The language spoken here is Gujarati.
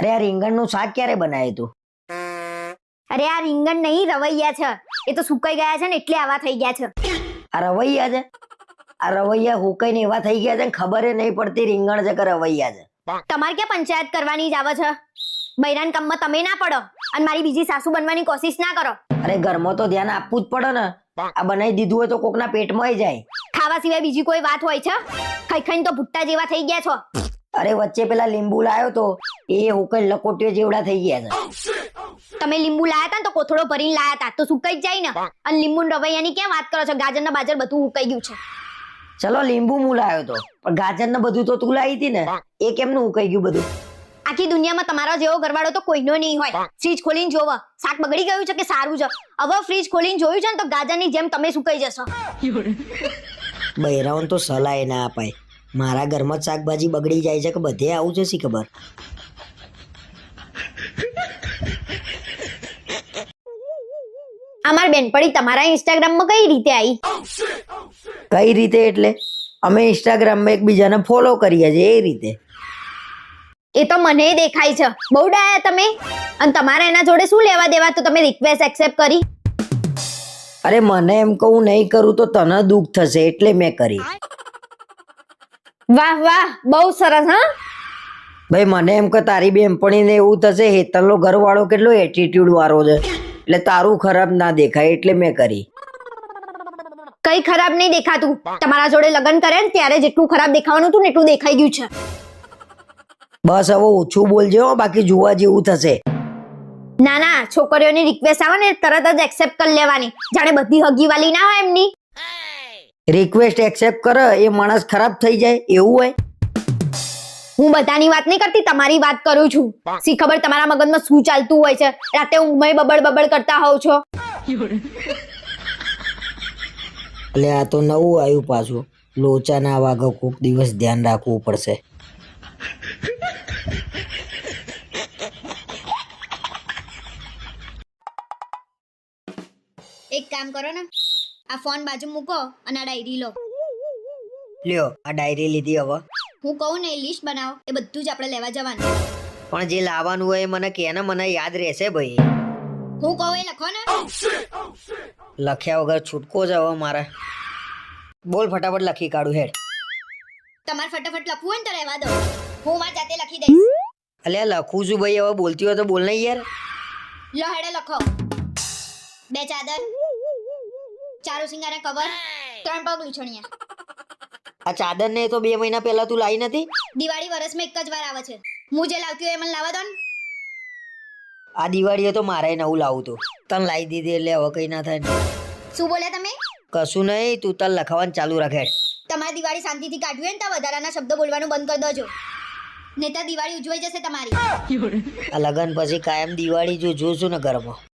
અરે આ રીંગણનું શાક ક્યારે બનાવ્યું તું? અરે આ રીંગણ નહીં રવૈયા છે. એ તો સુકાઈ ગયા છે ને એટલે આવા થઈ ગયા છે. આ રવૈયા છે? આ રવૈયા હુકાઈને એવા થઈ ગયા છે ને ખબર નહીં પડતી રીંગણ છે કે રવૈયા છે. તમારે ક્યાં પંચાયત કરવાની જ આવે છે? બૈરાન કામમાં તમે ના પડો અને મારી બીજી સાસુ બનવાની કોશિશ ના કરો. અરે ઘરમાં તો ધ્યાન આપવું જ પડે ને. આ બનાવી દીધું હોય તો કોકના પેટમાં જાય. ખાવા સિવાય બીજી કોઈ વાત હોય છે? ખાઈ ખાઈને તો ભુટ્ટા જેવા થઈ ગયા છો. અરે વચ્ચે પેલા લીંબુ લાયો તો એ હુકાઈ લકોટીઓ જેવડા થઈ ગયા છે. તમે લીંબુ લાયા હતા ને તો કોથળો ભરીને લાયા હતા તો સુકાઈ જાય ને. અને લીંબુ રવૈયાની ક્યાં વાત કરો છો? ગાજર ના બાજર બધું ઉકાઈ ગયું છે. ચલો લીંબુ હું લાયો તો. પણ ગાજર ને બધું તો તું લાવી હતી ને એ કેમનું ઉકાઈ ગયું બધું? આખી દુનિયામાં તમારો જેવો ઘરવાળો તો કોઈનો નહીં હોય. ફ્રીજ ખોલીને જોવો. શાક બગડી ગયું છે કે સારું છે? હવે ફ્રીજ ખોલીને જોયું છે ને તો ગાજરની જેમ તમે સુકાઈ જશો. બૈરાઓને તો સલાહ ના અપાય. મારા ઘરમાં જ શાકભાજી બગડી જાય છે કે બધે આવું છે શી ખબર? અમાર બેનપણી તમારા ઇન્સ્ટાગ્રામમાં કઈ રીતે આવી કઈ રીતે એટલે? અમે ઇન્સ્ટાગ્રામમાં એકબીજાને ફોલો કરીએ છીએ એ રીતે. એ તો મને દેખાય છે. બહુ ડાયા તમે. અને તમારા એના જોડે શું લેવા દેવા તો તમે રિક્વેસ્ટ એક્સેપ્ટ કરી. અરે મને એમ કહું નહીં કરું તો તને દુઃખ થશે એટલે મેં કરી. વાહ વાહ બહુ સરસ હા? ભાઈ મને એમ કે તારી બેનપણીને એવું થશે હેતલનો ઘરવાળો કેટલો એટીટ્યુડ વાળો છે. એટલે તારું ખરાબ ના દેખાય એટલે મેં કરી. કઈ ખરાબ નહીં દેખાતું. તમારા જોડે લગ્ન કરે ને ત્યારે જેટલું ખરાબ દેખાવાનું હતું ને એટલું દેખાઈ ગયું છે. બસ હવે ઓછું બોલજો બાકી જોવા જેવું થશે. ના ના છોકરીઓની રિક્વેસ્ટ આવે ને તરત જ એક્સેપ્ટ કરી લેવાની. જાણે બધી હગીવાલી ના હોય એમની. રિક્વેસ્ટ એક્સેપ્ટ કરે એ માણસ ખરાબ થઈ જાય એવું હોય? હું બધાની વાત નહીં કરતી તમારી વાત કરું છું. સી ખબર તમારા મગજમાં શું ચાલતું હોય છે? રાતે ઊંઘમાં બબડ બબડ કરતા હોવ છો. એટલે આ તો નવું આવ્યું પાછું. લોચા ના વાગો કોક દિવસ ધ્યાન રાખવું પડશે. એક કામ કરો ને. આ ફોન બાજુ મૂકો અને આ ડાયરી લો. લ્યો આ ડાયરી લીધી હવે. હું કહું ને લિસ્ટ બનાવો એ બધું જ આપણે લેવા જવાનું. પણ જે લાવવાનું હોય એ મને કે ને મને યાદ રહેશે ભાઈ. હું કહું એ લખો ને. લખ્યા વગર છૂટકો જ હવે મારે. બોલ ફટાફટ લખી કાઢું હેડ. તમારે ફટાફટ લખવું હોય ને તો રહેવા દો. હું મારી જાતે લખી દઈશ. અલ્યા લખું છું ભાઈ હવે બોલતી હોય તો બોલ નહીં યાર. લો હેડે લખો. બે ચાદર. ચારો સિંગારા કવર ત્રણ પગ લૂછણિયા આ ચાદર ને તો બે મહિના પહેલા તું લાવી નથી? દિવાળી વર્ષમાં એક જ વાર આવે છે. હું જે લાવતી હોય એ મને લાવવા દો ને. આ દિવાળીએ તો મારે નવું લાવું તું. તન લાવી દીધી એટલે હવે કઈ ના થાય ને. શું બોલ્યા તમે? કશું નહીં તું તન લખવાનું ચાલુ રાખે. તમારે દિવાળી શાંતિથી કાઢવી હોય ને તો વધારાના શબ્દો બોલવાનું બંધ કરી દેજો. નહીતર દિવાળી ઉજવાઈ જશે તમારી. આ લગન પછી કાયમ દિવાળી જો જોશું ને ઘરમાં.